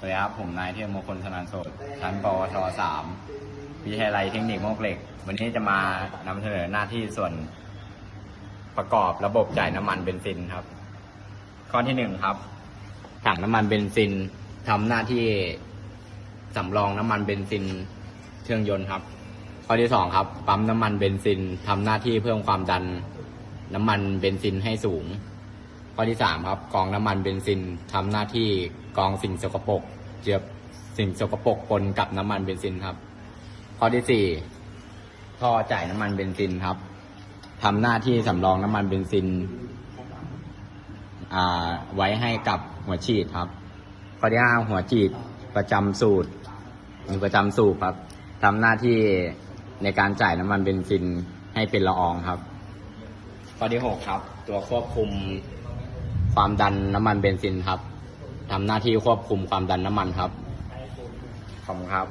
สวัสดีครับ ผมนายเทพมงคลธนานโสดชั้นปวชสามวิทยาลัยเทคนิคโมกเหล็ก วันนี้จะมานำเสนอหน้าที่ส่วนประกอบระบบจ่ายน้ำมันเบนซินครับ ข้อที่หนึ่งครับ ถังน้ำมันเบนซินทำหน้าที่สำรองน้ำมันเบนซินเครื่องยนต์ครับ ข้อที่สองครับ ปั๊มน้ำมันเบนซินทำหน้าที่เพิ่มความดันน้ำมันเบนซินให้สูง ข้อที่สามครับกองน้ำมันเบนซินทำหน้าที่กองสิ่งสกปรกเจือสิ่งสกปรกปนกับน้ำมันเบนซินครับ ข้อที่สี่ท่อจ่ายน้ำมันเบนซินครับทำหน้าที่สำรองน้ำมันเบนซินอ่าไว้ให้กับหัวฉีดครับ ข้อที่ห้าหัวฉีดประจำสูตรมีประจำสูตรครับทำหน้าที่ในการจ่ายน้ำมันเบนซินให้เป็นละอองครับ ข้อที่หกครับ ตัวควบคุม ความดันน้ำมันเบนซินครับทำหน้าที่ควบคุมความดันน้ำมันครับขอบคุณครับ